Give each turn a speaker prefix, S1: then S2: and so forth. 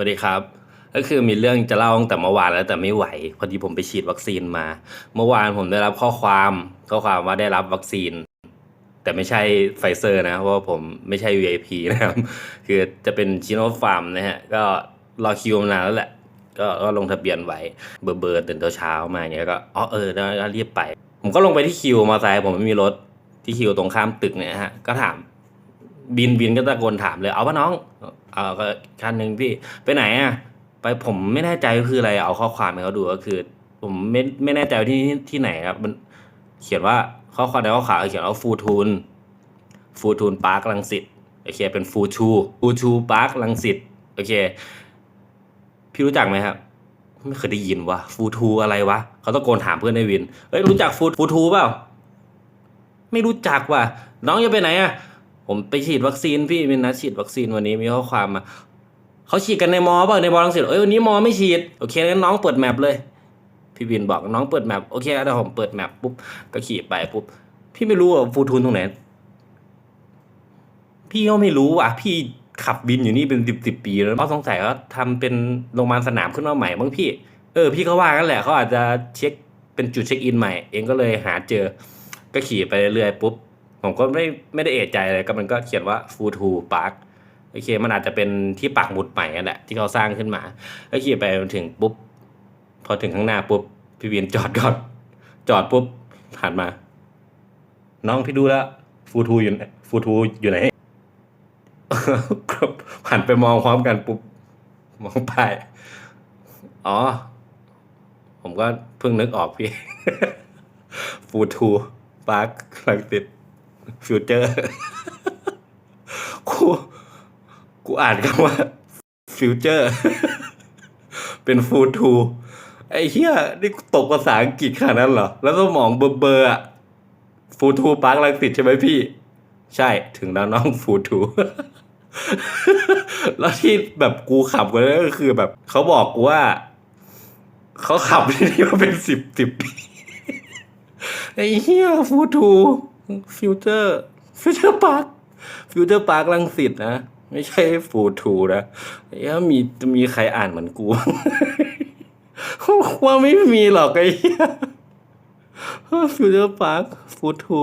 S1: วัสดีครับ ก็คือมีเรื่องจะเล่าตั้งแต่เมื่อวานแล้วแต่ไม่ไหว พอดีผมไปฉีดวัคซีนมา เมื่อวานผมได้รับข้อความข้อความว่าได้รับวัคซีน แต่ไม่ใช่ไฟเซอร์นะเพราะผมไม่ใช่ VIP นะครับ คือจะเป็นชิโนฟาร์มนะฮะก็รอคิวมานานแล้วแหละก็ก็ลงทะเบียนไว้เบอร์เบอร์ตื่นเช้ามาอย่างเงี้ยก็อ๋อเออแล้วรีบไป ผมก็ลงไปที่คิวมอเตอร์ไซค์ผมไม่มีรถที่คิวตรงข้ามตึกเนี่ยฮะก็ถาม บินบินก็ตะโกนถามเลยเอาปะน้องเอาก็คันหนึ่งพี่ไปไหนอะไปผมไม่แน่ใจว่าคืออะไรเอาข้อความให้เขาดูก็คือ ผมไม่ไม่แน่ใจว่าที่ที่ไหนครับมันเขียนว่าข้อความในข้อข่าวเขียนว่าฟูทูนฟูทูนพาร์คลังสิตโอเค เป็นฟูชูฟูชูพาร์คลังสิตโอเค พี่รู้จักไหมครับไม่เคยได้ยินว่ะฟูทูอะไรวะเขาตะโกนถามเพื่อนในวินเอ้ยรู้จักฟูฟูทูเปล่าไม่รู้จักว่ะน้องจะไปไหนอะ ผมไปฉีดวัคซีนพี่เป็นนัดฉีดวัคซีนวันนี้มีข้อความมาเขาฉีดกันในมอเปล่าในมอลังสิตเอ้ยวันนี้มอไม่ฉีดโอเคงั้นน้องเปิดแมปเลย พี่วินบอกน้องเปิดแมปโอเคเดี๋ยวผมเปิดแมปปุ๊บก็ขี่ไปปุ๊บพี่ไม่รู้ว่าฟูทูนตรงไหนพี่ก็ไม่รู้ว่ะพี่ขับบินอยู่นี่เป็นสิบสิบปีแล้วเพราสงสัยว่าทำเป็นโรงพยาบาลสนามขึ้นมาใหม่บ้างพี่ เออ พี่เขาว่ากันแหละเขาอาจจะเช็คเป็นจุดเช็คอินใหม่ เองก็เลยหาเจอ ก็ขี่ไปเรื่อยๆปุ๊บ ผมก็ไม่ไม่ได้เอะใจอะไรก็มันก็เขียนว่าฟูทูพาร์คโอเค มันอาจจะเป็นที่ปักหมุดใหม่นั่นแหละที่เขาสร้างขึ้นมาก็ขี่ไปถึงปุ๊บ พอถึงข้างหน้าปุ๊บพี่เวียนจอดก่อนจอดปุ๊บหันมา น้องพี่ดูแล้วฟูทูอยู่ไหนฟูทูอยู่ไหนครับหันไปมองพร้อมกันปุ๊บมองไปอ๋อ ผมก็เพิ่งนึกออกพี่ ฟูทูปาร์คลังติด ฟิวเจอร์กูกูอ่านคำว่าฟิวเจอร์เป็นฟูทูไอ้เหี้ยนี่ตกภาษาอังกฤษขนาดนั้นเหรอ แล้วสมองเบอร์เบอร์อะฟูทูปาร์คลังติดใช่ไหมพี่ ใช่ถึงแล้วน้องฟูทูแล้วที่แบบกูขับกันก็คือแบบ เขาบอกกูว่า เขาขับที่นี่มาเป็นสิบสิบปีไอ้เหี้ยฟูทู ฟิวเจอร์ ฟิวเจอร์พาร์คฟิวเจอร์พาร์คลังสิตนะ ไม่ใช่ฟูทูนะไอ้มีจะมีใครอ่านเหมือนกูว่าไม่มีหรอกไอ้ฟิวเจอร์พาร์คฟูทู